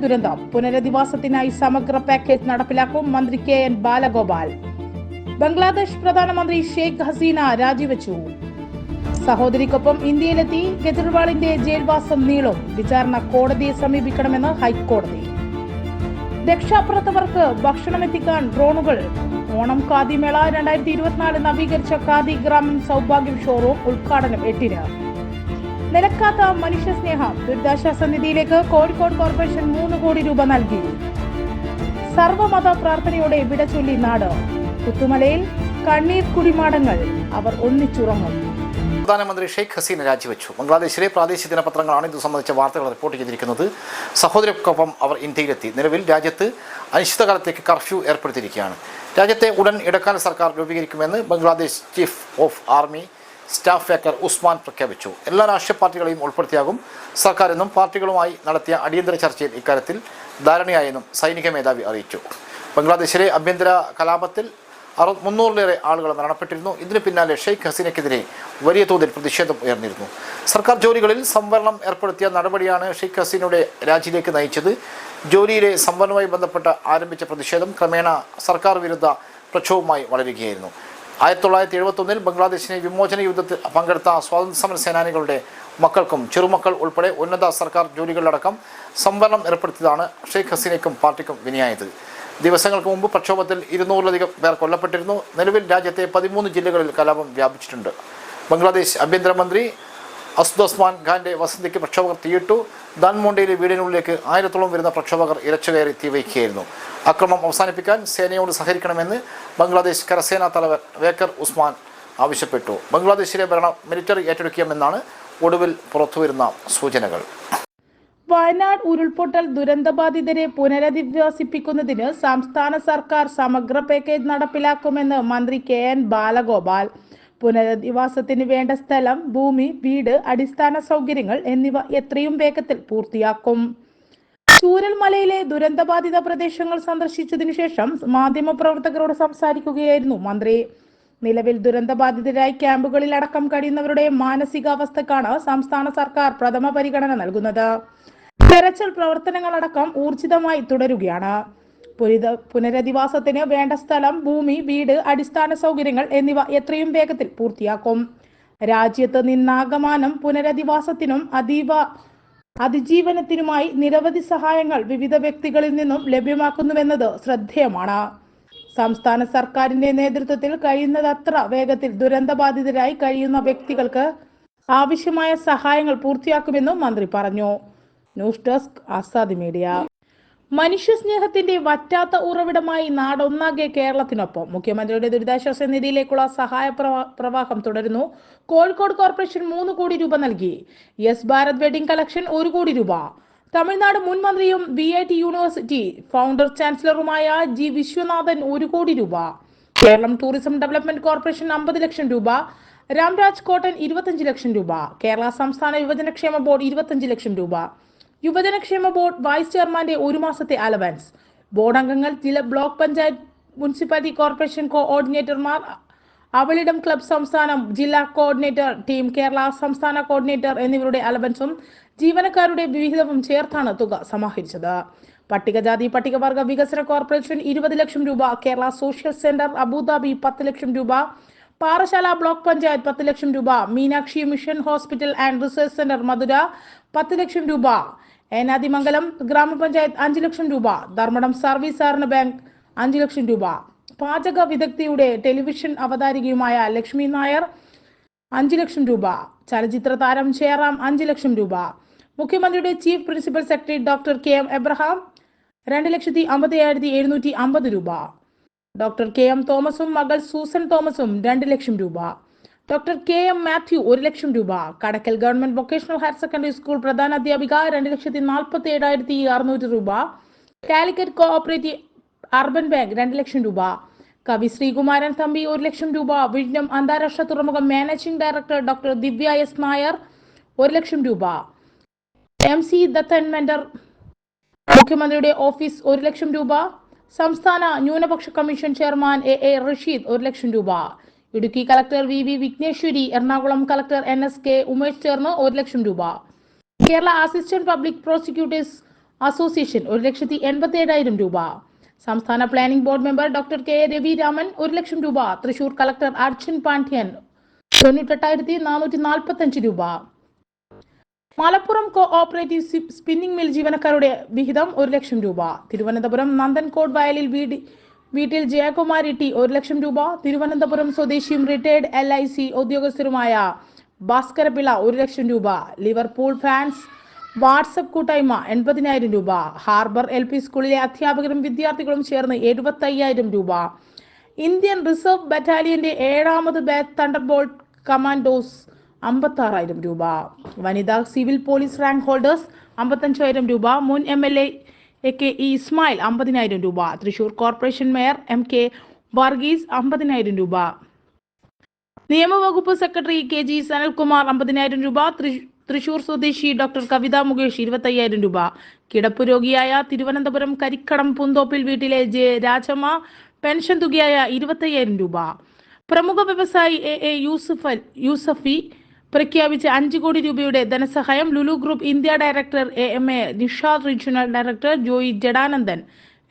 ദുരന്തം. പുനരധിവാസത്തിനായി സമഗ്ര പാക്കേജ് നടപ്പിലാക്കും മന്ത്രി കെ എൻ ബാലഗോപാൽ. ബംഗ്ലാദേശ് പ്രധാനമന്ത്രി ഷെയ്ഖ് ഹസീന രാജിവെച്ചു. സഹോദരിക്കൊപ്പം ഇന്ത്യയിലെത്തി കെജ്രിവാളിന്റെ ജയിൽവാസം നീളും. വിചാരണ കോടതിയെ സമീപിക്കണമെന്ന് ഹൈക്കോടതി. രക്ഷാപ്രവർത്തകർക്ക് ഭക്ഷണം എത്തിക്കാൻ ഡ്രോണുകൾ. ഓണം ഖാദിമേള രണ്ടായിരത്തി ഇരുപത്തിനാല് നവീകരിച്ച ഖാദി ഗ്രാമം സൗഭാഗ്യം ഷോറൂം ഉദ്ഘാടനം എട്ടിന്. നിലക്കാത്ത മനുഷ്യസ്നേഹം ദുരിതാശ്വാസ നിധിയിലേക്ക് കോഴിക്കോട് കോർപ്പറേഷൻ മൂന്ന് കോടി രൂപ നൽകി. സർവമത പ്രാർത്ഥനയോടെ വിട ചൊല്ലി നാട്. പുത്തുമലയിൽ കണ്ണീർ കുടിമാടങ്ങൾ അവർ ഒന്നിച്ചുറങ്ങും. പ്രധാനമന്ത്രി ഷെയ്ഖ് ഹസീന രാജിവെച്ചു. ബംഗ്ലാദേശിലെ പ്രാദേശിക ദിനപത്രങ്ങളാണ് ഇത് സംബന്ധിച്ച വാർത്തകൾ റിപ്പോർട്ട് ചെയ്തിരിക്കുന്നത്. സഹോദരക്കൊപ്പം അവർ ഇന്ത്യയിലെത്തി. നിലവിൽ രാജ്യത്ത് അനിശ്ചിതകാലത്തേക്ക് കർഫ്യൂ ഏർപ്പെടുത്തിയിരിക്കുകയാണ്. രാജ്യത്തെ ഉടൻ ഇടക്കാല സർക്കാർ രൂപീകരിക്കുമെന്ന് Bangladesh chief of army staff Waker Usman പ്രഖ്യാപിച്ചു. എല്ലാ രാഷ്ട്രീയ പാർട്ടികളെയും ഉൾപ്പെടുത്തിയാകും. സർക്കാരെന്നും പാർട്ടികളുമായി നടത്തിയ അടിയന്തര ചർച്ചയിൽ ഇക്കാര്യത്തിൽ ധാരണയായെന്നും സൈനിക മേധാവി അറിയിച്ചു. ബംഗ്ലാദേശിലെ ആഭ്യന്തര കലാപത്തിൽ അറു മുന്നൂറിലേറെ ആളുകൾ മരണപ്പെട്ടിരുന്നു. ഇതിന് പിന്നാലെ ഷെയ്ഖ് ഹസീനയ്ക്കെതിരെ വലിയ തോതിൽ പ്രതിഷേധം ഉയർന്നിരുന്നു. സർക്കാർ ജോലികളിൽ സംവരണം ഏർപ്പെടുത്തിയ നടപടിയാണ് ഷെയ്ഖ് ഹസീനയുടെ രാജിയിലേക്ക് നയിച്ചത്. ജോലിയിലെ സംവരണവുമായി ബന്ധപ്പെട്ട് ആരംഭിച്ച പ്രതിഷേധം ക്രമേണ സർക്കാർ വിരുദ്ധ പ്രക്ഷോഭമായി വളരുകയായിരുന്നു. ആയിരത്തി തൊള്ളായിരത്തി എഴുപത്തൊന്നിൽ ബംഗ്ലാദേശിനെ വിമോചന യുദ്ധത്തിൽ പങ്കെടുത്ത സ്വാതന്ത്ര്യ സമര സേനാനികളുടെ മക്കൾക്കും ചെറുമക്കൾ ഉൾപ്പെടെ ഉന്നത സർക്കാർ ജോലികളിലടക്കം സംവരണം ഏർപ്പെടുത്തിയതാണ് ഷെയ്ഖ് ഹസീനയ്ക്കും പാർട്ടിക്കും വിനിയായത്. ദിവസങ്ങൾക്ക് മുമ്പ് പ്രക്ഷോഭത്തിൽ ഇരുന്നൂറിലധികം പേർ കൊല്ലപ്പെട്ടിരുന്നു. നിലവിൽ രാജ്യത്തെ പതിമൂന്ന് ജില്ലകളിൽ കലാപം വ്യാപിച്ചിട്ടുണ്ട്. ബംഗ്ലാദേശ് ആഭ്യന്തരമന്ത്രി അസുദോസ്മാൻ ഖാന്റെ വസതിക്ക് പ്രക്ഷോഭകർ തീയിട്ടു. ദാൻമോണ്ടയിലെ വീടിനുള്ളിലേക്ക് ആയിരത്തോളം വരുന്ന പ്രക്ഷോഭകർ ഇരച്ചുകയറി തീവയ്ക്കുകയായിരുന്നു. അക്രമം അവസാനിപ്പിക്കാൻ സേനയോട് സഹകരിക്കണമെന്ന് ബംഗ്ലാദേശ് കരസേനാ തലവൻ വേക്കർ ഉസ്മാൻ ആവശ്യപ്പെട്ടു. ബംഗ്ലാദേശിലെ ഭരണം മിലിറ്ററി ഏറ്റെടുക്കാമെന്നാണ് ഒടുവിൽ പുറത്തുവരുന്ന സൂചനകൾ. വയനാട് ഉരുൾപൊട്ടൽ ദുരന്തബാധിതരെ പുനരധിവസിപ്പിക്കുന്നതിന് സംസ്ഥാന സർക്കാർ സമഗ്ര പാക്കേജ് നടപ്പിലാക്കുമെന്ന് മന്ത്രി കെ എൻ ബാലഗോപാൽ. പുനരധിവാസത്തിന് വേണ്ട സ്ഥലം ഭൂമി വീട് അടിസ്ഥാന സൗകര്യങ്ങൾ എന്നിവ എത്രയും വേഗത്തിൽ പൂർത്തിയാക്കും. ചൂരൽമലയിലെ ദുരന്തബാധിത പ്രദേശങ്ങൾ സന്ദർശിച്ചതിനു ശേഷം മാധ്യമപ്രവർത്തകരോട് സംസാരിക്കുകയായിരുന്നു മന്ത്രി. നിലവിൽ ദുരന്തബാധിതരായി ക്യാമ്പുകളിൽ അടക്കം കഴിയുന്നവരുടെ മാനസികാവസ്ഥക്കാണ് സംസ്ഥാന സർക്കാർ പ്രഥമ പരിഗണന നൽകുന്നത്. തെരച്ചിൽ പ്രവർത്തനങ്ങളടക്കം ഊർജിതമായി തുടരുകയാണ്. പുരിത പുനരധിവാസത്തിന് വേണ്ട സ്ഥലം ഭൂമി വീട് അടിസ്ഥാന സൗകര്യങ്ങൾ എന്നിവ എത്രയും വേഗത്തിൽ പൂർത്തിയാക്കും. രാജ്യത്ത് നിന്നാകമാനം പുനരധിവാസത്തിനും അതീവ അതിജീവനത്തിനുമായി നിരവധി സഹായങ്ങൾ വിവിധ വ്യക്തികളിൽ നിന്നും ലഭ്യമാക്കുന്നുവെന്നത് ശ്രദ്ധേയമാണ്. സംസ്ഥാന സർക്കാരിന്റെ നേതൃത്വത്തിൽ കഴിയുന്നതത്ര വേഗത്തിൽ ദുരന്തബാധിതരായി കഴിയുന്ന വ്യക്തികൾക്ക് ആവശ്യമായ സഹായങ്ങൾ പൂർത്തിയാക്കുമെന്നും മന്ത്രി പറഞ്ഞു. News desk Azad media. മനുഷ്യസ്നേഹത്തിന്റെ വറ്റാത്ത ഉറവിടമായി നാടൊന്നാകെ കേരളത്തിനൊപ്പം. മുഖ്യമന്ത്രിയുടെ ദുരിതാശ്വാസ നിധിയിലേക്കുള്ള സഹായ പ്രവാഹം തുടരുന്നു. കോഴിക്കോട് കോർപ്പറേഷൻ മൂന്ന് കോടി രൂപ നൽകി. യെസ് ഭാരത് വെഡിംഗ് കളക്ഷൻ ഒരു കോടി രൂപ. തമിഴ്നാട് മുൻ മന്ത്രിയും B I T university founder ചാൻസലറുമായ G Viswanathan ഒരു കോടി രൂപ. കേരളം ടൂറിസം ഡെവലപ്മെന്റ് കോർപ്പറേഷൻ അമ്പത് ലക്ഷം രൂപ. രാംരാജ് കോട്ടൻ ഇരുപത്തഞ്ച് ലക്ഷം രൂപ. കേരള സംസ്ഥാന യുവജനക്ഷേമ ബോർഡ് ഇരുപത്തഞ്ച് ലക്ഷം രൂപ. യുവജനക്ഷേമ ബോർഡ് വൈസ് ചെയർമാന്റെ ഒരു മാസത്തെ അലവൻസ്. ബോർഡ് അംഗങ്ങൾ ചില ബ്ലോക്ക് പഞ്ചായത്ത് മുനിസിപ്പാലിറ്റി കോർപ്പറേഷൻ കോഓർഡിനേറ്റർമാർ അവളിടം ക്ലബ് സംസ്ഥാനം ജില്ലാ കോർഡിനേറ്റർ ടീം കേരള സംസ്ഥാന കോർഡിനേറ്റർ എന്നിവരുടെ അലവൻസും ജീവനക്കാരുടെ വിഹിതവും ചേർത്താണ് തുക സമാഹരിച്ചത്. പട്ടികജാതി പട്ടികവർഗ വികസന കോർപ്പറേഷൻ ഇരുപത് ലക്ഷം രൂപ കേരള സോഷ്യൽ സെന്റർ അബുദാബി പത്ത് ലക്ഷം രൂപ പാറശാല ബ്ലോക്ക് പഞ്ചായത്ത് പത്ത് ലക്ഷം രൂപ Meenakshi mission hospital and research centre Madurai പത്ത് ലക്ഷം രൂപ ഏനാദിമംഗലം ഗ്രാമപഞ്ചായത്ത് അഞ്ച് ലക്ഷം രൂപ ധർമ്മടം സർവീസ് സഹകരണ ബാങ്ക് അഞ്ച് ലക്ഷം രൂപ. പാചക വിദഗ്ധയുടെ ടെലിവിഷൻ അവതാരികയുമായ ലക്ഷ്മി നായർ അഞ്ച് ലക്ഷം രൂപ. ചലച്ചിത്ര താരം ജയറാം അഞ്ച് ലക്ഷം രൂപ. മുഖ്യമന്ത്രിയുടെ chief principal secretary doctor K M Abraham രണ്ട് ലക്ഷത്തി അമ്പത്തി ഏഴായിരത്തി എഴുന്നൂറ്റി അമ്പത് രൂപ. ഡോക്ടർ കെ എം തോമസും മകൾ സൂസൻ തോമസും രണ്ട് ലക്ഷം രൂപ. ഡോക്ടർ കെ എം മാത്യു ഒരു ലക്ഷം രൂപ. Kadakkal government vocational higher secondary school പ്രധാന അധ്യാപിക രണ്ട് ലക്ഷത്തി നാൽപ്പത്തി ഏഴായിരത്തി അറുന്നൂറ് രൂപ. കാലിക്കറ്റ് കോഓപ്പറേറ്റീവ് അർബൻ ബാങ്ക് രണ്ട് ലക്ഷം രൂപ. കവി ശ്രീകുമാരൻ തമ്പി ഒരു ലക്ഷം രൂപ. വിഴിഞ്ഞം അന്താരാഷ്ട്ര തുറമുഖം managing director doctor Divya S Nair ഒരു ലക്ഷം രൂപ. M C Dathan mentor. മുഖ്യമന്ത്രിയുടെ ഓഫീസ് ഒരു ലക്ഷം രൂപ. സംസ്ഥാന ന്യൂനപക്ഷ commission chairman A A Rasheed ഒരു ലക്ഷം രൂപ. Idukki collector V V Vigneshwari Ernakulam collector N S K Umesh ചേർന്ന് ഒരു ലക്ഷം രൂപ. Kerala assistant public prosecutors association ഒരു ലക്ഷത്തി എൺപത്തി ഏഴായിരം രൂപ. സംസ്ഥാന planning board member doctor K A Raviraman ഒരു ലക്ഷം രൂപ. തൃശൂർ കളക്ടർ അർജുൻ പാണ്ഡ്യൻ തൊണ്ണൂറ്റെട്ടായിരത്തി നാനൂറ്റി നാൽപ്പത്തി അഞ്ച് രൂപ. Malappuram cooperative spinning mill ജീവനക്കാരുടെ വിഹിതം ഒരു ലക്ഷം രൂപ. തിരുവനന്തപുരം നന്ദൻകോട് വയലിൽ വീട് വീട്ടിൽ ജയകുമാരി ടി ഒരു ലക്ഷം രൂപ. തിരുവനന്തപുരം സ്വദേശിയും റിട്ടയർഡ് എൽ ഐ സി ഉദ്യോഗസ്ഥരുമായ ഭാസ്കരപിള്ള ഒരു ലക്ഷം രൂപ. ലിവർപൂൾ ഫാൻസ് വാട്സപ്പ് കൂട്ടായ്മ എൺപതിനായിരം രൂപ. ഹാർബർ എൽ പി സ്കൂളിലെ അധ്യാപകരും വിദ്യാർത്ഥികളും ചേർന്ന് എഴുപത്തയ്യായിരം രൂപ. ഇന്ത്യൻ റിസർവ് ബറ്റാലിയന്റെ ഏഴാമത് തണ്ടർബോൾട്ട് കമാൻഡോസ് അമ്പത്തി ആറായിരം രൂപ. വനിതാ സിവിൽ പോലീസ് റാങ്ക് ഹോൾഡേഴ്സ് അമ്പത്തഞ്ചായിരം രൂപ. മുൻ M L A A K E Ismail അമ്പതിനായിരം രൂപ. Thrissur corporation mayor M K Varghese അമ്പതിനായിരം രൂപ. നിയമവകുപ്പ് സെക്രട്ടറി കെ ജി സനൽകുമാർ അമ്പതിനായിരം രൂപ. തൃശ്- തൃശൂർ സ്വദേശി ഡോക്ടർ കവിത മുകേഷ് ഇരുപത്തയ്യായിരം രൂപ. കിടപ്പ് രോഗിയായ തിരുവനന്തപുരം കരിക്കടം പൂന്തോപ്പിൽ വീട്ടിലെ ജെ രാജമ്മ പെൻഷൻ തുകയായ ഇരുപത്തയ്യായിരം രൂപ. പ്രമുഖ വ്യവസായി എ എ യൂസഫ് യൂസഫി പ്രഖ്യാപിച്ച അഞ്ച് കോടി രൂപയുടെ ധനസഹായം Lulu group India director A M A Nishad regional director Joy Jadanandan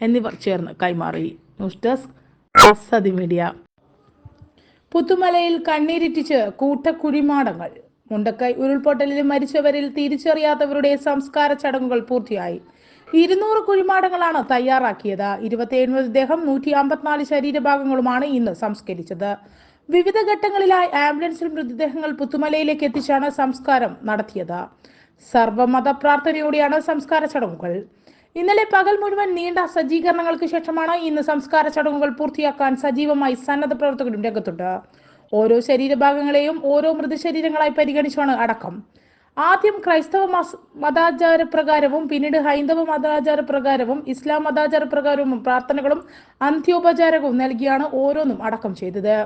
എന്നിവർ ചേർന്ന് കൈമാറി. News desk media. പുത്തുമലയിൽ കണ്ണീരിറ്റിച്ച് കൂട്ടക്കുഴിമാടങ്ങൾ. മുണ്ടക്കൈ ഉരുൾപൊട്ടലിൽ മരിച്ചവരിൽ തിരിച്ചറിയാത്തവരുടെ സംസ്കാര ചടങ്ങുകൾ പൂർത്തിയായി. ഇരുന്നൂറ് കുഴിമാടങ്ങളാണ് തയ്യാറാക്കിയത്. ഇരുപത്തി എഴുപത് ദേഹം നൂറ്റി അമ്പത്തിനാല് ശരീരഭാഗങ്ങളുമാണ് ഇന്ന് സംസ്കരിച്ചത്. വിവിധ ഘട്ടങ്ങളിലായി ആംബുലൻസിൽ മൃതദേഹങ്ങൾ പുത്തുമലയിലേക്ക് എത്തിച്ചാണ് സംസ്കാരം നടത്തിയത്. സർവമത പ്രാർത്ഥനയോടെയാണ് സംസ്കാര ചടങ്ങുകൾ. ഇന്നലെ പകൽ മുഴുവൻ നീണ്ട സജ്ജീകരണങ്ങൾക്ക് ശേഷമാണ് ഇന്ന് സംസ്കാര ചടങ്ങുകൾ പൂർത്തിയാക്കാൻ സജീവമായി സന്നദ്ധ പ്രവർത്തകരും രംഗത്തുണ്ട്. ഓരോ ശരീരഭാഗങ്ങളെയും ഓരോ മൃതശരീരങ്ങളായി പരിഗണിച്ചാണ് അടക്കം. ആദ്യം ക്രൈസ്തവ മതാചാര പ്രകാരവും പിന്നീട് ഹൈന്ദവ മതാചാര പ്രകാരവും ഇസ്ലാം മതാചാര പ്രകാരവും പ്രാർത്ഥനകളും അന്ത്യോപചാരവും നൽകിയാണ് ഓരോന്നും അടക്കം ചെയ്തത്.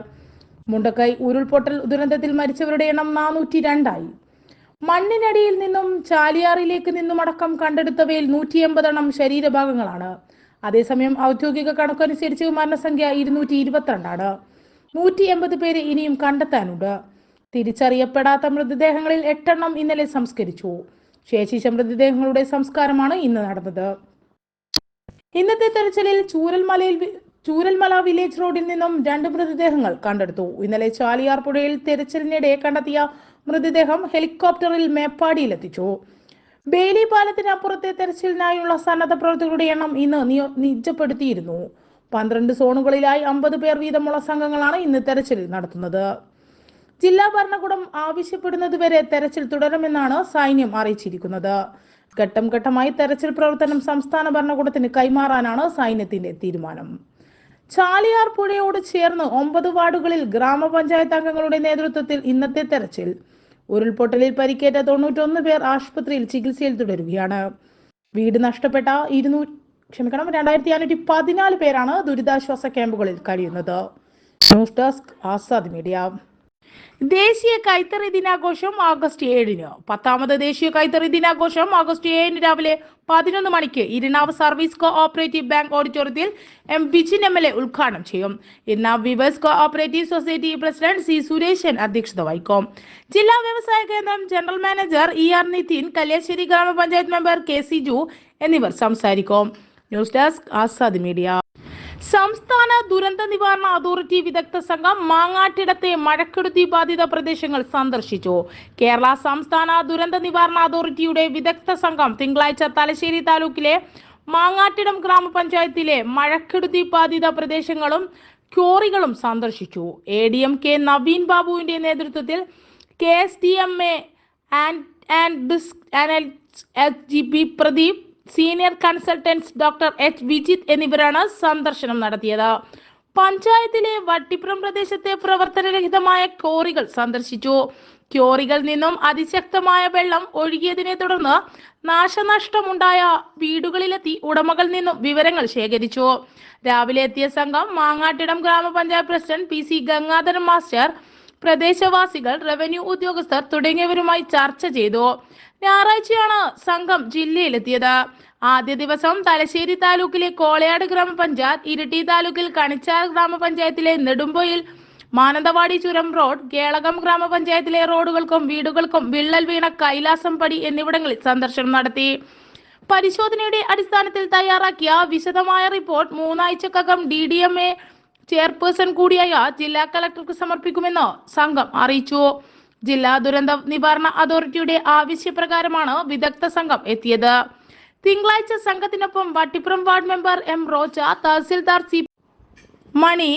മുണ്ടക്കൈ ഉരുൾപൊട്ടൽ ദുരന്തത്തിൽ മരിച്ചവരുടെ എണ്ണം നാനൂറ്റി രണ്ടായി മണ്ണിനടിയിൽ നിന്നും ചാലിയാറിലേക്ക് നിന്നും അടക്കം കണ്ടെടുത്തവയിൽ നൂറ്റി എൺപതെണ്ണം ശരീരഭാഗങ്ങളാണ്. അതേസമയം ഔദ്യോഗിക കണക്കനുസരിച്ച് മരണസംഖ്യ ഇരുന്നൂറ്റി ഇരുപത്തിരണ്ടാണ് നൂറ്റി എൺപത് പേരെ ഇനിയും കണ്ടെത്താനുണ്ട്. തിരിച്ചറിയപ്പെടാത്ത മൃതദേഹങ്ങളിൽ എട്ടെണ്ണം ഇന്നലെ സംസ്കരിച്ചു. ശേഷിച്ച മൃതദേഹങ്ങളുടെ സംസ്കാരമാണ് ഇന്ന് നടന്നത്. ഇന്നത്തെ തെരച്ചിലിൽ ചൂരൽമലയിൽ ചൂരൽമല വില്ലേജ് റോഡിൽ നിന്നും രണ്ട് മൃതദേഹങ്ങൾ കണ്ടെടുത്തു. ഇന്നലെ ചാലിയാർ പുഴയിൽ തെരച്ചിലിനിടെ കണ്ടെത്തിയ മൃതദേഹം ഹെലികോപ്റ്ററിൽ മേപ്പാടിയിലെത്തിച്ചു. ബേലി പാലത്തിനപ്പുറത്തെ തെരച്ചിലിനായുള്ള സന്നദ്ധ പ്രവർത്തകരുടെ എണ്ണം ഇന്ന് നിജപ്പെടുത്തിയിരുന്നു. പന്ത്രണ്ട് സോണുകളിലായി അമ്പത് പേർ വീതമുള്ള സംഘങ്ങളാണ് ഇന്ന് തെരച്ചിൽ നടത്തുന്നത്. ജില്ലാ ഭരണകൂടം ആവശ്യപ്പെടുന്നതുവരെ തെരച്ചിൽ തുടരുമെന്നാണ് സൈന്യം അറിയിച്ചിരിക്കുന്നത്. ഘട്ടം ഘട്ടമായി തെരച്ചിൽ പ്രവർത്തനം സംസ്ഥാന ഭരണകൂടത്തിന് കൈമാറാനാണ് സൈന്യത്തിന്റെ തീരുമാനം. ചാലിയാർ പുഴയോട് ചേർന്ന് ഒമ്പത് വാർഡുകളിൽ ഗ്രാമപഞ്ചായത്ത് അംഗങ്ങളുടെ നേതൃത്വത്തിൽ ഇന്നത്തെ തെരച്ചിൽ. ഉരുൾപൊട്ടലിൽ പരിക്കേറ്റ തൊണ്ണൂറ്റൊന്ന് പേർ ആശുപത്രിയിൽ ചികിത്സയിൽ തുടരുകയാണ്. വീട് നഷ്ടപ്പെട്ട ഇരുന്നൂ ക്ഷമിക്കണം രണ്ടായിരത്തി അഞ്ഞൂറ്റി പതിനാല് പേരാണ് ദുരിതാശ്വാസ ക്യാമ്പുകളിൽ കഴിയുന്നത്. News desk Azad media. ദേശീയ കൈത്തറി ദിനാഘോഷം ആഗസ്റ്റ് ഏഴിന്. പത്താമത് ദേശീയ കൈത്തറി ദിനാഘോഷം ആഗസ്റ്റ് ഏഴിന് രാവിലെ പതിനൊന്ന് മണിക്ക് Irinav service cooperative bank ഓഡിറ്റോറിയത്തിൽ M Bijin M L A ഉദ്ഘാടനം ചെയ്യും. Irinav weavers cooperative society president C Suresan അധ്യക്ഷത വഹിക്കും. ജില്ലാ വ്യവസായ കേന്ദ്രം general manager E R Nithin Kalliasseri ഗ്രാമപഞ്ചായത്ത് മെമ്പർ കെ സി ജു എന്നിവർ സംസാരിക്കും. News desk Azad media. സംസ്ഥാന ദുരന്ത നിവാരണ അതോറിറ്റി വിദഗ്ധ സംഘം മാങ്ങാട്ടിടത്തെ മഴക്കെടുതി ബാധിത പ്രദേശങ്ങൾ സന്ദർശിച്ചു. കേരള സംസ്ഥാന ദുരന്ത നിവാരണ അതോറിറ്റിയുടെ വിദഗ്ധ സംഘം തിങ്കളാഴ്ച തലശ്ശേരി താലൂക്കിലെ മാങ്ങാട്ടിടം ഗ്രാമപഞ്ചായത്തിലെ മഴക്കെടുതി ബാധിത പ്രദേശങ്ങളും ക്യോറികളും സന്ദർശിച്ചു. A D M K Naveen ബാബുവിന്റെ നേതൃത്വത്തിൽ K S D M A and and risk analyst H G P Pradeep senior consultants doctor H Vijith എന്നിവരാണ് സന്ദർശനം നടത്തിയത്. പഞ്ചായത്തിലെ വട്ടിപ്പുറം പ്രദേശത്തെ പ്രവർത്തനരഹിതമായ ക്വാറികൾ സന്ദർശിച്ചു. ക്യോറികൾ നിന്നും അതിശക്തമായ വെള്ളം ഒഴുകിയതിനെ തുടർന്ന് നാശനഷ്ടമുണ്ടായ വീടുകളിലെത്തി ഉടമകൾ നിന്നും വിവരങ്ങൾ ശേഖരിച്ചു. രാവിലെ എത്തിയ സംഘം മാങ്ങാട്ടിടം ഗ്രാമപഞ്ചായത്ത് president P C Gangadharan master പ്രദേശവാസികൾ റവന്യൂ ഉദ്യോഗസ്ഥർ തുടങ്ങിയവരുമായി ചർച്ച ചെയ്തു. ഞായറാഴ്ചയാണ് സംഘം ജില്ലയിലെത്തിയത്. ആദ്യ ദിവസം തലശ്ശേരി താലൂക്കിലെ കോളയാട് ഗ്രാമപഞ്ചായത്ത് ഇരിട്ടി താലൂക്കിൽ കണിച്ചാർ ഗ്രാമപഞ്ചായത്തിലെ നെടുമ്പൊയിൽ മാനന്തവാടി ചുരം റോഡ് കേളകം ഗ്രാമപഞ്ചായത്തിലെ റോഡുകൾക്കും വീടുകൾക്കും വിള്ളൽ വീണ കൈലാസം പടി എന്നിവിടങ്ങളിൽ സന്ദർശനം നടത്തി. പരിശോധനയുടെ അടിസ്ഥാനത്തിൽ തയ്യാറാക്കിയ വിശദമായ report മൂന്നാഴ്ചക്കകം D D M A chairperson കൂടിയായ ജില്ലാ കളക്ടർക്ക് സമർപ്പിക്കുമെന്ന് സംഘം അറിയിച്ചു. ജില്ലാ ദുരന്ത നിവാരണ അതോറിറ്റിയുടെ ആവശ്യപ്രകാരമാണ് വിദഗ്ധ സംഘം എത്തിയത്. തിങ്കളാഴ്ച സംഘത്തിനൊപ്പം Vattippuram ward member M Roja tahsildar C Mani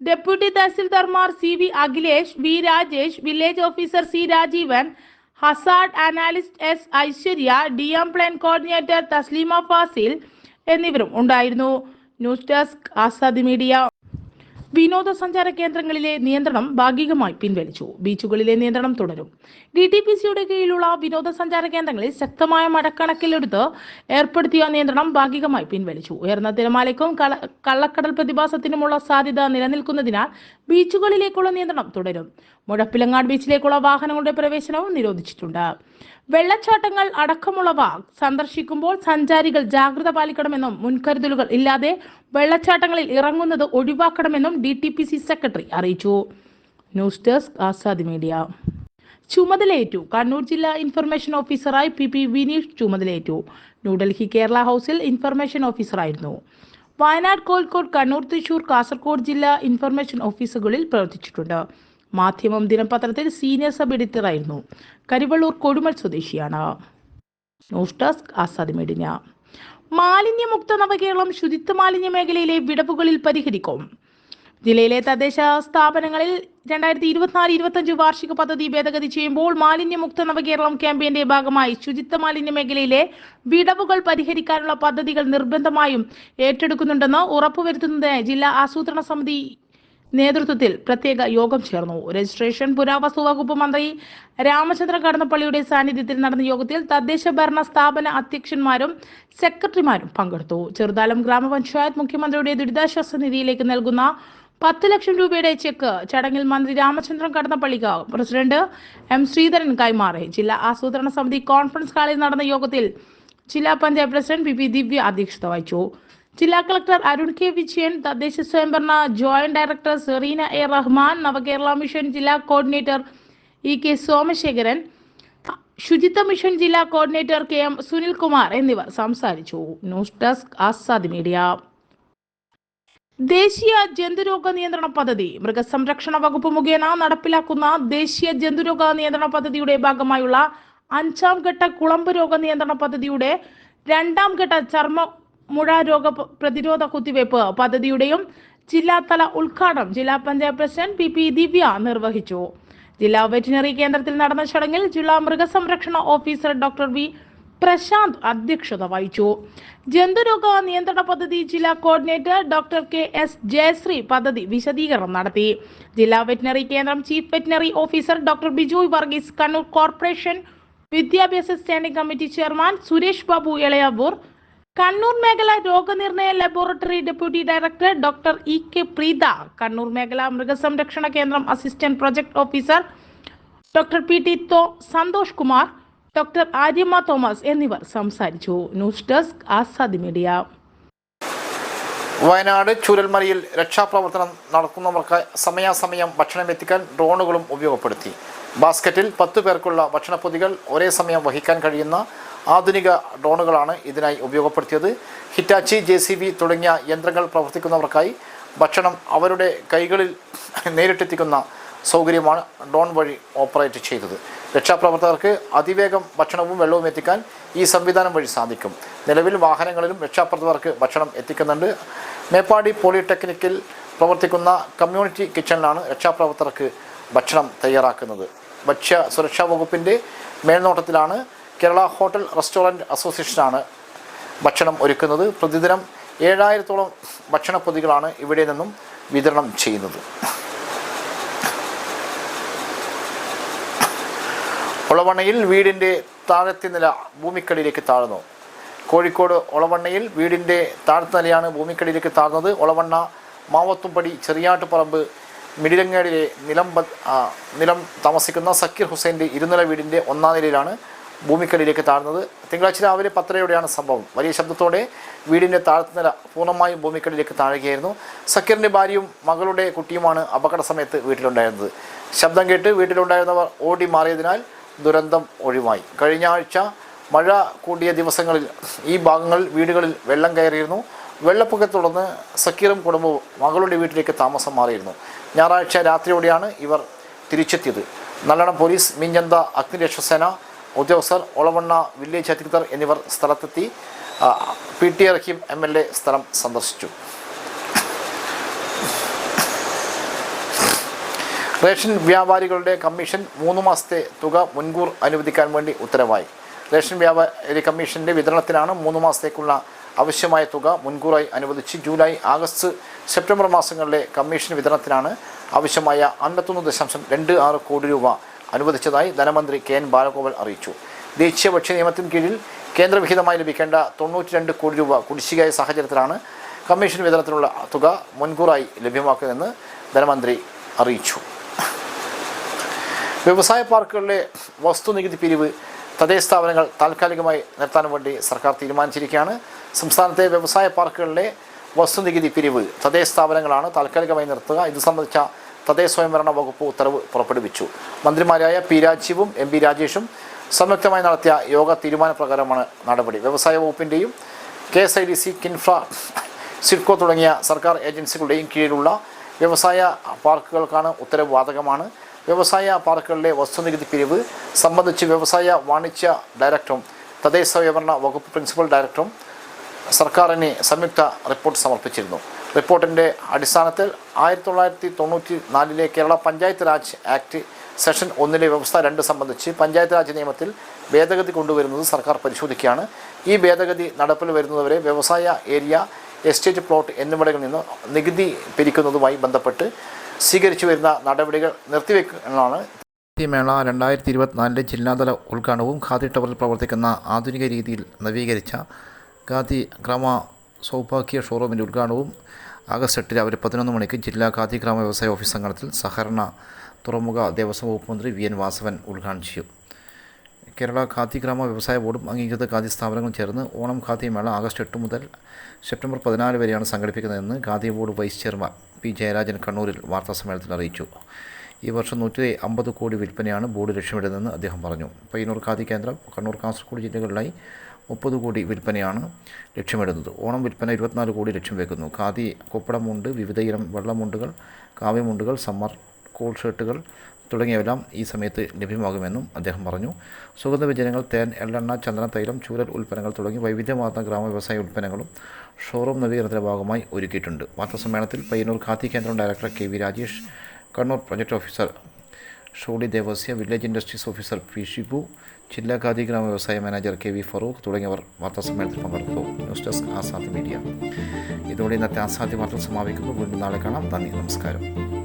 deputy തഹസിൽദാർമാർ C V Akhilesh V Rajesh village officer C Rajeevan hazard analyst S Aishwarya D M plan coordinator Thasleema Fasil എന്നിവരും ഉണ്ടായിരുന്നു. News desk Azadi media. വിനോദസഞ്ചാര കേന്ദ്രങ്ങളിലെ നിയന്ത്രണം ഭാഗികമായി പിൻവലിച്ചു. ബീച്ചുകളിലെ നിയന്ത്രണം തുടരും. ഡി ടി പി സിയുടെ കീഴിലുള്ള വിനോദസഞ്ചാര കേന്ദ്രങ്ങളിൽ ശക്തമായ മഴ കണക്കിലെടുത്ത് ഏർപ്പെടുത്തിയ നിയന്ത്രണം ഭാഗികമായി പിൻവലിച്ചു. ഉയർന്ന തിരമാലയ്ക്കും കള- കള്ളക്കടൽ പ്രതിഭാസത്തിനുമുള്ള സാധ്യത നിലനിൽക്കുന്നതിനാൽ ബീച്ചുകളിലേക്കുള്ള നിയന്ത്രണം തുടരും. മുഴപ്പിലങ്ങാട് ബീച്ചിലേക്കുള്ള വാഹനങ്ങളുടെ പ്രവേശനവും നിരോധിച്ചിട്ടുണ്ട്. വെള്ളച്ചാട്ടങ്ങൾ അടക്കമുള്ളവ സന്ദർശിക്കുമ്പോൾ സഞ്ചാരികൾ ജാഗ്രത പാലിക്കണമെന്നും മുൻകരുതലുകൾ ഇല്ലാതെ വെള്ളച്ചാട്ടങ്ങളിൽ ഇറങ്ങുന്നത് ഒഴിവാക്കണമെന്നും D T P C secretary അറിയിച്ചു. News desk Azad media. ചുമതലയേറ്റു. കണ്ണൂർ ജില്ലാ ഇൻഫർമേഷൻ ഓഫീസറായി പി പി വിനീഷ് ചുമതലയേറ്റു. ന്യൂഡൽഹി കേരള ഹൗസിൽ ഇൻഫർമേഷൻ ഓഫീസറായിരുന്നു. വയനാട് കോഴിക്കോട് കണ്ണൂർ തൃശൂർ കാസർഗോഡ് ജില്ലാ ഇൻഫർമേഷൻ ഓഫീസുകളിൽ പ്രവർത്തിച്ചിട്ടുണ്ട്. മാധ്യമം ദിനപത്രത്തിൽ സീനിയർ സബ് എഡിറ്ററായിരുന്നു കരിവള്ളൂർ കൊടുമൽ സ്വദേശിയാണ്. ന്യൂസ് ഡെസ്ക് ആസാദ് മെഡിന മാലിന്യമുക്ത നവകേരളം ശുചിത്വ മാലിന്യ മേഖലയിലെ വിടവുകളിൽ പരിഹരിക്കും. ജില്ലയിലെ തദ്ദേശ സ്ഥാപനങ്ങളിൽ രണ്ടായിരത്തി ഇരുപത്തിനാല് ഇരുപത്തഞ്ച് വാർഷിക പദ്ധതി ഭേദഗതി ചെയ്യുമ്പോൾ മാലിന്യമുക്ത നവകേരളം ക്യാമ്പയിന്റെ ഭാഗമായി ശുചിത്വ മാലിന്യ മേഖലയിലെ വിടവുകൾ പരിഹരിക്കാനുള്ള പദ്ധതികൾ നിർബന്ധമായും ഏറ്റെടുക്കുന്നുണ്ടെന്ന് ഉറപ്പുവരുത്തുന്നതിന് ജില്ലാ ആസൂത്രണ സമിതി നേതൃത്വത്തിൽ പ്രത്യേക യോഗം ചേർന്നു. രജിസ്ട്രേഷൻ പുരാവസ്തു വകുപ്പ് മന്ത്രി രാമചന്ദ്ര കടന്നപ്പള്ളിയുടെ സാന്നിധ്യത്തിൽ നടന്ന യോഗത്തിൽ തദ്ദേശ ഭരണ സ്ഥാപന അധ്യക്ഷന്മാരും സെക്രട്ടറിമാരും പങ്കെടുത്തു. ചെറുതാലം ഗ്രാമപഞ്ചായത്ത് മുഖ്യമന്ത്രിയുടെ ദുരിതാശ്വാസ നിധിയിലേക്ക് നൽകുന്ന പത്ത് ലക്ഷം രൂപയുടെ ചെക്ക് ചടങ്ങിൽ മന്ത്രി രാമചന്ദ്രൻ കടന്നപ്പള്ളിക്ക് പ്രസിഡന്റ് എം ശ്രീധരൻ കൈമാറി. ജില്ലാ ആസൂത്രണ സമിതി കോൺഫറൻസ് ഹാളിൽ നടന്ന യോഗത്തിൽ ജില്ലാ panchayat president P P Divya അധ്യക്ഷത വഹിച്ചു. ജില്ലാ കളക്ടർ അരുൺ കെ വിജയൻ തദ്ദേശ സ്വയംഭരണ joint director Sereena A Rahman Navakerala mission ജില്ലാ കോർഡിനേറ്റർ ഇ കെ സോമശേഖരൻ ശുചിത്വ മിഷൻ ജില്ലാ കോർഡിനേറ്റർ കെ എം സുനിൽകുമാർ എന്നിവർ സംസാരിച്ചു. News desk Azad media. ദേശീയ ജന്തുരോഗ നിയന്ത്രണ പദ്ധതി. മൃഗസംരക്ഷണ വകുപ്പ് മുഖേന നടപ്പിലാക്കുന്ന ദേശീയ ജന്തുരോഗ നിയന്ത്രണ പദ്ധതിയുടെ ഭാഗമായുള്ള അഞ്ചാം ഘട്ട കുളമ്പ് രോഗ നിയന്ത്രണ പദ്ധതിയുടെ രണ്ടാം ഘട്ട ചർമ്മ മുഴ രോഗ പ്രതിരോധ കുത്തിവയ്പ് പദ്ധതിയുടെയും ജില്ലാതല ഉദ്ഘാടനം ജില്ലാ panchayat president P P Divya നിർവഹിച്ചു. ജില്ലാ വെറ്റിനറി കേന്ദ്രത്തിൽ നടന്ന ചടങ്ങിൽ ജില്ലാ മൃഗസംരക്ഷണ ഓഫീസർ ഡോക്ടർ വി പ്രശാന്ത് അധ്യക്ഷത വഹിച്ചു. ജന്തുരോഗ നിയന്ത്രണ പദ്ധതി ജില്ലാ coordinator doctor K S Jayasree പദ്ധതി വിശദീകരണം നടത്തി. ജില്ലാ വെറ്റിനറി കേന്ദ്രം chief veterinary officer doctor Bijoy Varghese Kannur corporation വിദ്യാഭ്യാസ standing committee chairman Suresh Babu Elayavoor Kannur മേഖല രോഗനിർണയ laboratory deputy director doctor E K Preetha Kannur മേഖല മൃഗസംരക്ഷണ കേന്ദ്രം assistant project officer doctor P T തോ സന്തോഷ് കുമാർ ഡോക്ടർ ആര്യമ്മ തോമസ് എന്നിവർ സംസാരിച്ചു. News desk Azadi media. Wayanad ചൂരൽമലയിൽ രക്ഷാപ്രവർത്തനം നടക്കുന്നവർക്ക് സമയാസമയം ഭക്ഷണം എത്തിക്കാൻ ഡ്രോണുകളും ഉപയോഗപ്പെടുത്തി. ബാസ്ക്കറ്റിൽ പത്ത് പേർക്കുള്ള ഭക്ഷണപ്പൊതികൾ ഒരേ സമയം വഹിക്കാൻ കഴിയുന്ന ആധുനിക ഡ്രോണുകളാണ് ഇതിനായി ഉപയോഗപ്പെടുത്തിയത്. ഹിറ്റാച്ചി ജെ തുടങ്ങിയ യന്ത്രങ്ങൾ പ്രവർത്തിക്കുന്നവർക്കായി ഭക്ഷണം അവരുടെ കൈകളിൽ നേരിട്ടെത്തിക്കുന്ന സൗകര്യമാണ് ഡ്രോൺ വഴി ഓപ്പറേറ്റ് ചെയ്തത്. രക്ഷാപ്രവർത്തകർക്ക് അതിവേഗം ഭക്ഷണവും വെള്ളവും എത്തിക്കാൻ ഈ സംവിധാനം വഴി സാധിക്കും. നിലവിൽ വാഹനങ്ങളിലും രക്ഷാപ്രവർത്തകർക്ക് ഭക്ഷണം എത്തിക്കുന്നുണ്ട്. മേപ്പാടി പോളിടെക്നിക്കിൽ പ്രവർത്തിക്കുന്ന കമ്മ്യൂണിറ്റി കിച്ചണിലാണ് രക്ഷാപ്രവർത്തകർക്ക് ഭക്ഷണം തയ്യാറാക്കുന്നത്. ഭക്ഷ്യ സുരക്ഷാ വകുപ്പിന്റെ മേൽനോട്ടത്തിലാണ് കേരള ഹോട്ടൽ റെസ്റ്റോറന്റ് അസോസിയേഷനാണ് ഭക്ഷണം ഒരുക്കുന്നത്. പ്രതിദിനം ഏഴായിരത്തോളം ഭക്ഷണ പൊതികളാണ് ഇവിടെ നിന്നും വിതരണം ചെയ്യുന്നത്. ഒളവണ്ണയിൽ വീടിന്റെ താഴത്തെ നില ഭൂമിക്കടിയിലേക്ക് താഴ്ന്നു. കോഴിക്കോട് ഒളവണ്ണയിൽ വീടിന്റെ താഴത്തെ നിലയാണ് ഭൂമിക്കടിയിലേക്ക് താഴ്ന്നത്. ഒളവണ്ണ മാവത്തുംപടി ചെറിയാട്ടുപറമ്പ് മിടിലങ്ങാടിലെ നിലം നിലം താമസിക്കുന്ന സക്കീർ ഹുസൈന്റെ ഇരുനില വീടിന്റെ ഒന്നാം നിലയിലാണ് ഭൂമിക്കടിയിലേക്ക് താഴ്ന്നത്. തിങ്കളാഴ്ച രാവിലെ പത്തരയോടെയാണ് സംഭവം. വലിയ ശബ്ദത്തോടെ വീടിന്റെ താഴ്ത്തുനില പൂർണമായും ഭൂമിക്കടിയിലേക്ക് താഴുകയായിരുന്നു. സക്കീറിന്റെ ഭാര്യയും മകളുടെ കുട്ടിയുമാണ് അപകട സമയത്ത് വീട്ടിലുണ്ടായിരുന്നത്. ശബ്ദം കേട്ട് വീട്ടിലുണ്ടായിരുന്നവർ ഓടി മാറിയതിനാൽ ദുരന്തം ഒഴിവായി. കഴിഞ്ഞ ആഴ്ച മഴ കൂടിയ ദിവസങ്ങളിൽ ഈ ഭാഗങ്ങളിൽ വീടുകളിൽ വെള്ളം കയറിയിരുന്നു. വെള്ളപ്പൊക്കത്തെ തുടർന്ന് സക്കീറും കുടുംബവും മകളുടെ വീട്ടിലേക്ക് താമസം മാറിയിരുന്നു. ഞായറാഴ്ച രാത്രിയോടെയാണ് ഇവർ തിരിച്ചെത്തിയത്. നല്ലണം പോലീസ് മിഞ്ഞന്ത അഗ്നിരക്ഷാസേന ഉദ്യോഗസ്ഥർ ഒളവണ്ണ വില്ലേജ് അധികൃതർ എന്നിവർ സ്ഥലത്തെത്തി P. T. Rahim M. L. A സ്ഥലം സന്ദർശിച്ചു. റേഷൻ വ്യാപാരികളുടെ കമ്മീഷൻ മൂന്ന് മാസത്തെ തുക മുൻകൂർ അനുവദിക്കാൻ വേണ്ടി ഉത്തരവായി. റേഷൻ വ്യാപാരി കമ്മീഷന്റെ വിതരണത്തിനാണ് മൂന്ന് മാസത്തേക്കുള്ള ആവശ്യമായ തുക മുൻകൂറായി അനുവദിച്ച് ജൂലൈ ആഗസ്റ്റ് സെപ്റ്റംബർ മാസങ്ങളിലെ കമ്മീഷൻ വിതരണത്തിനാണ് ആവശ്യമായ അൻപത്തൊന്ന് ദശാംശം രണ്ട് ആറ് കോടി രൂപ അനുവദിച്ചതായി ധനമന്ത്രി കെ എൻ ബാലഗോപാൽ അറിയിച്ചു. ദേശീയ ഭക്ഷ്യ നിയമത്തിന് കീഴിൽ കേന്ദ്രവിഹിതമായി ലഭിക്കേണ്ട തൊണ്ണൂറ്റി രണ്ട് കോടി രൂപ കുടിശ്ശികയായ സാഹചര്യത്തിലാണ് കമ്മീഷൻ വിതരണത്തിനുള്ള തുക മുൻകൂറായി ലഭ്യമാക്കുമെന്ന് ധനമന്ത്രി അറിയിച്ചു. വ്യവസായ പാർക്കുകളിലെ വസ്തുനികുതി പിരിവ് തദ്ദേശ സ്ഥാപനങ്ങൾ താൽക്കാലികമായി നിർത്താൻ വേണ്ടി സർക്കാർ തീരുമാനിച്ചിരിക്കുകയാണ്. സംസ്ഥാനത്തെ വ്യവസായ പാർക്കുകളിലെ വസ്തുനികുതി പിരിവ് തദ്ദേശ സ്ഥാപനങ്ങളാണ് താൽക്കാലികമായി നിർത്തുക. ഇത് സംബന്ധിച്ച തദ്ദേശ സ്വയംഭരണ വകുപ്പ് ഉത്തരവ് പുറപ്പെടുവിച്ചു. മന്ത്രിമാരായ പി രാജീവും എം പി രാജേഷും സംയുക്തമായി നടത്തിയ യോഗ തീരുമാനപ്രകാരമാണ് നടപടി. വ്യവസായ വകുപ്പിന്റെയും K S I D C Kinfra Sidco തുടങ്ങിയ സർക്കാർ ഏജൻസികളുടെയും കീഴിലുള്ള വ്യവസായ പാർക്കുകൾക്കാണ് ഉത്തരവ് ബാധകമാണ് വ്യവസായ പാർക്കുകളിലെ വസ്തുനികുതി പിരിവ് സംബന്ധിച്ച് വ്യവസായ വാണിജ്യ ഡയറക്ടറും തദ്ദേശ സ്വയംഭരണ വകുപ്പ് പ്രിൻസിപ്പൽ ഡയറക്ടറും സർക്കാരിന് സംയുക്ത റിപ്പോർട്ട് സമർപ്പിച്ചിരുന്നു. റിപ്പോർട്ടിന്റെ അടിസ്ഥാനത്തിൽ ആയിരത്തി തൊള്ളായിരത്തി തൊണ്ണൂറ്റി നാലിലെ കേരള പഞ്ചായത്ത് രാജ് ആക്ട് സെഷൻ ഒന്നിലെ വ്യവസ്ഥ രണ്ട് സംബന്ധിച്ച് പഞ്ചായത്ത് രാജ് നിയമത്തിൽ ഭേദഗതി കൊണ്ടുവരുന്നത് സർക്കാർ പരിശോധിക്കുകയാണ്. ഈ ഭേദഗതി നടപ്പിൽ വരുന്നതുവരെ വ്യവസായ ഏരിയ എസ്റ്റേറ്റ് പ്ലോട്ട് എന്നിവിടങ്ങളിൽ നിന്ന് നികുതി പിരിക്കുന്നതുമായി ബന്ധപ്പെട്ട് സ്വീകരിച്ചു വരുന്ന നടപടികൾ നിർത്തിവെക്കാനാണ് മേള രണ്ടായിരത്തി ഇരുപത്തിനാലിലെ ജില്ലാതല ഉദ്ഘാടനവും ഖാദി ടവറിൽ പ്രവർത്തിക്കുന്ന ആധുനിക രീതിയിൽ നവീകരിച്ച ഖാദി ക്രമ സൗഭാഗ്യ ഷോറൂമിന്റെ ഉദ്ഘാടനവും ആഗസ്റ്റ് എട്ട് രാവിലെ പതിനൊന്ന് മണിക്ക് ജില്ലാ ഖാദി ഗ്രാമ വ്യവസായ ഓഫീസ് സംഘടനത്തിൽ സഹകരണ തുറമുഖ ദേവസ്വം വകുപ്പ് മന്ത്രി വി എൻ വാസവൻ ഉദ്ഘാടനം ചെയ്യും. കേരള ഖാദി ഗ്രാമ വ്യവസായ ബോർഡും അംഗീകൃത ഖാദി സ്ഥാപനങ്ങളും ചേർന്ന് ഓണം ഖാദി മേള ആഗസ്റ്റ് എട്ട് മുതൽ സെപ്റ്റംബർ പതിനാല് വരെയാണ് സംഘടിപ്പിക്കുന്നതെന്ന് Khadi board vice chairman P Jayarajan കണ്ണൂരിൽ വാർത്താ സമ്മേളനത്തിൽ അറിയിച്ചു. ഈ വർഷം നൂറ്റി അമ്പത് കോടി വിൽപ്പനയാണ് ബോർഡ് ലക്ഷ്യമിടുന്നതെന്ന് അദ്ദേഹം പറഞ്ഞു. പയ്യന്നൂർ ഖാദി കേന്ദ്രം കണ്ണൂർ കാസർഗോഡ് ജില്ലകളിലായി മുപ്പത് കോടി വിൽപ്പനയാണ് ലക്ഷ്യമിടുന്നത്. ഓണം വിൽപ്പന ഇരുപത്തിനാല് കോടി ലക്ഷ്യം വെക്കുന്നു. ഖാദി കൊപ്പടമുണ്ട് വിവിധ ഇനം വെള്ളമുണ്ടുകൾ കാവ്യമുണ്ടുകൾ സമ്മർ കോൾ ഷർട്ടുകൾ തുടങ്ങിയവെല്ലാം ഈ സമയത്ത് ലഭ്യമാകുമെന്നും അദ്ദേഹം പറഞ്ഞു. സുഗന്ധവ്യഞ്ജനങ്ങൾ തേൻ എള്ളെണ്ണ ചന്ദന തൈലം ചൂരൽ ഉൽപ്പന്നങ്ങൾ തുടങ്ങി വൈവിധ്യമാർന്ന ഗ്രാമ വ്യവസായ ഉൽപ്പന്നങ്ങളും ഷോറൂം നവീകരണത്തിന്റെ ഭാഗമായി ഒരുക്കിയിട്ടുണ്ട്. വാർത്താസമ്മേളനത്തിൽ പയ്യന്നൂർ ഖാദി കേന്ദ്രം director K V Rajesh Kannur project officer Sholy Devasya village industries officer P Shibu ജില്ലാ ഖാദി ഗ്രാമ വ്യവസായ മാനേജർ കെ വി ഫറൂഖ് തുടങ്ങിയവർ വാർത്താസമ്മേളനത്തിൽ പങ്കെടുത്തു. News desk Azad media. ഇതോടെ ഇന്നത്തെ ആസാദ് വാർത്തകൾ സമാപിക്കുന്നു. വീണ്ടും നാളെ കാണാം. നന്ദി. നമസ്കാരം.